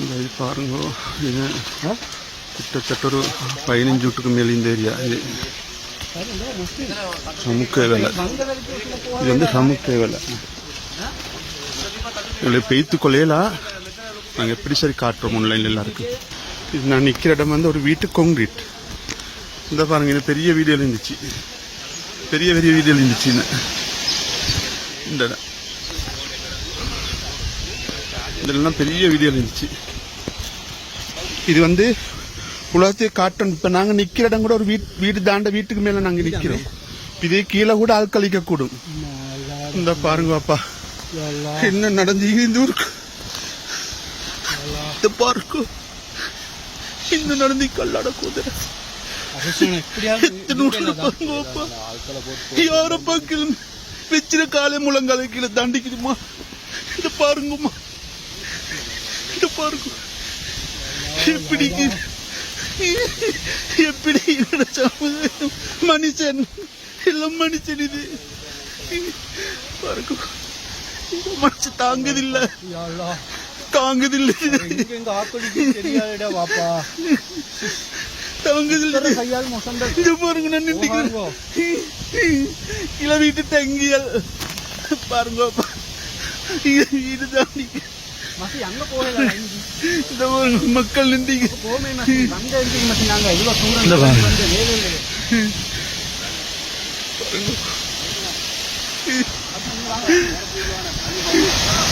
இந்த இது பாருங்க இது கிட்டத்தட்ட ஒரு பதினஞ்சு வீட்டுக்கு மேலே இந்த ஏரியா. இது சமுக்க வேலை. இது வந்து சமுக்க வேலை. இதில் பெய்த்து கொள்ளையலாம் நாங்கள் எப்படி சரி காட்டுறோம் ஆன்லைனில் எல்லாருக்கும். இது நான் நிற்கிற இடம் வந்து ஒரு வீட்டு கான்கிரீட் இந்த பாருங்க இது பெரிய வீடியோவில் இருந்துச்சு. பெரிய பெரிய வீடியோவில் இருந்துச்சு. இந்த இடம். இதெல்லாம் பெரிய வீடியோ இருந்துச்சு. இது வந்து உலகத்தையே காட்டும் இப்போ நாங்கள் நிற்கிற இடம் கூட ஒரு வீட் வீடு தாண்ட வீட்டுக்கு மேலே நாங்கள் நிற்கிறோம் இதே கீழே கூட ஆட்களிக்க கூடும் இந்த பாருங்க பாப்பா. என்ன நடந்து இந்த ஊருக்கு? இந்த பாருங்க என்ன நடந்து கல்லாட குதிரை? யாரப்பா கிளம்பி வச்சிர காலை முழங்காலை கீழே தாண்டிக்குதுமா இந்த பாருங்கம்மா. இந்த பாருங்க எப்படி எப்படி நினைச்சாம மனுஷன். எல்லாம் மனுஷன் இது. பாருங்க. இந்த மனுஷன் தாங்குதில்ல. தாங்குதில்ல. எங்க ஆக்களுக்கு தெரியாதுடா வாப்பா தாங்குதில்ல. கையால் மொசந்த இது பாருங்க நான் நின்றுக்கிறேன் இள வீட்டு தங்கியல். பாருங்க இதுதான் நீங்க. மசி அங்க போகல. இந்த மக்கள் நின்றீங்க போமே மசி அங்க இருக்கு மசி நாங்க இவ்வளவு